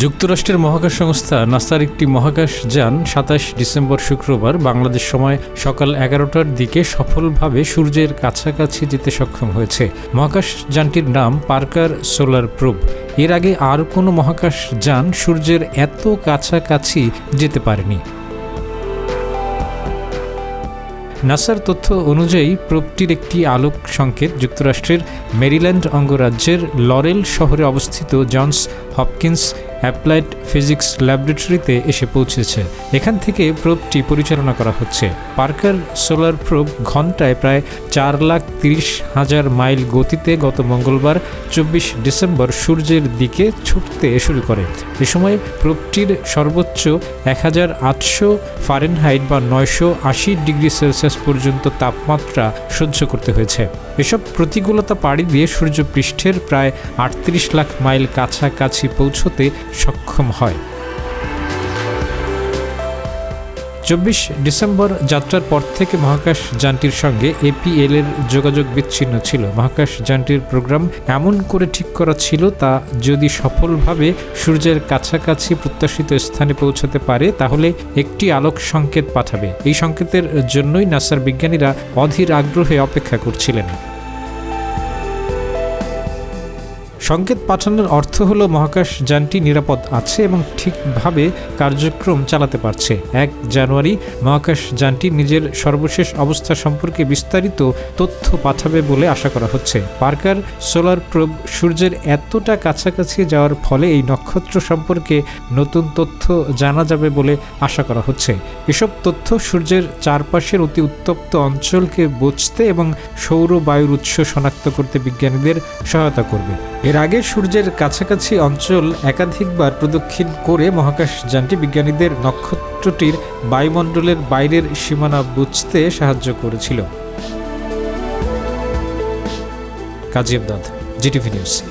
যুক্তরাষ্ট্রের মহাকাশ সংস্থা নাসার একটি মহাকাশ যান সাতাশ ডিসেম্বর শুক্রবার বাংলাদেশ সময় সকাল এগারোটার দিকে সফলভাবে সূর্যের কাছাকাছি যেতে সক্ষম হয়েছে। মহাকাশ যানটির নাম পার্কার সোলার প্রুব এর আগে আর কোনো মহাকাশ যান সূর্যের এত কাছাকাছি যেতে পারেনি। নাসার তথ্য অনুযায়ী প্রোবটির একটি আলোক সংকেত যুক্তরাষ্ট্রের মেরিল্যান্ড অঙ্গরাজ্যের লরেল শহরে অবস্থিত জনস হপকিন্স অ্যাপ্লাইড ফিজিক্স ল্যাবরেটরিতে এসে পৌঁছেছে। এখান থেকে প্রোবটি পরিচালনা করা হচ্ছে। পার্কার সোলার প্রোব ঘন্টায় প্রায় চার লাখ তিরিশ হাজার মাইল গতিতে গত মঙ্গলবার, চব্বিশ ডিসেম্বর সূর্যের দিকে ছুটতে শুরু করে। এ সময় প্রোবটির সর্বোচ্চ এক হাজার আটশো ফারেনহাইট বা নয়শো আশি ডিগ্রি সেলসিয়াস পর্যন্ত তাপমাত্রা সহ্য করতে হয়েছে। এসব প্রতিকূলতা পাড়ি দিয়ে সূর্য পৃষ্ঠের প্রায় আটত্রিশ লাখ মাইল কাছাকাছি পৌঁছতে সক্ষম হয়। চব্বিশ ডিসেম্বর যাত্রার পর থেকে মহাকাশ যানটির সঙ্গে এপিএল এর যোগাযোগ বিচ্ছিন্ন ছিল। মহাকাশ যানটির প্রোগ্রাম এমন করে ঠিক করা ছিল তা যদি সফলভাবে সূর্যের কাছাকাছি প্রত্যাশিত স্থানে পৌঁছাতে পারে, তাহলে একটি আলোক সংকেত পাঠাবে। এই সংকেতের জন্যই নাসার বিজ্ঞানীরা অধীর আগ্রহে অপেক্ষা করছিলেন। সংকেত পাঠানোর অর্থ হলো মহাকাশ যানটি নিরাপদ আছে এবং ঠিকভাবে কার্যক্রম চালাতে পারছে। এক জানুয়ারি, মহাকাশ যানটি নিজের সর্বশেষ অবস্থা সম্পর্কে বিস্তারিত তথ্য পাঠাবে বলে আশা করা হচ্ছে। পার্কার সোলার প্রোব সূর্যের এতটা কাছাকাছি যাওয়ার ফলে এই নক্ষত্র সম্পর্কে নতুন তথ্য জানা যাবে বলে আশা করা হচ্ছে। এসব তথ্য সূর্যের চারপাশের অতি উত্তপ্ত অঞ্চলকে বুঝতে এবং সৌর বায়ুর উৎস শনাক্ত করতে বিজ্ঞানীদের সহায়তা করবে। এর আগে সূর্যের কাছাকাছি অঞ্চল একাধিকবার প্রদক্ষিণ করে মহাকাশ যানটি বিজ্ঞানীদের নক্ষত্রটির বায়ুমণ্ডলের বাইরের সীমানা বুঝতে সাহায্য করেছিল। Kazi Amdad GTV news.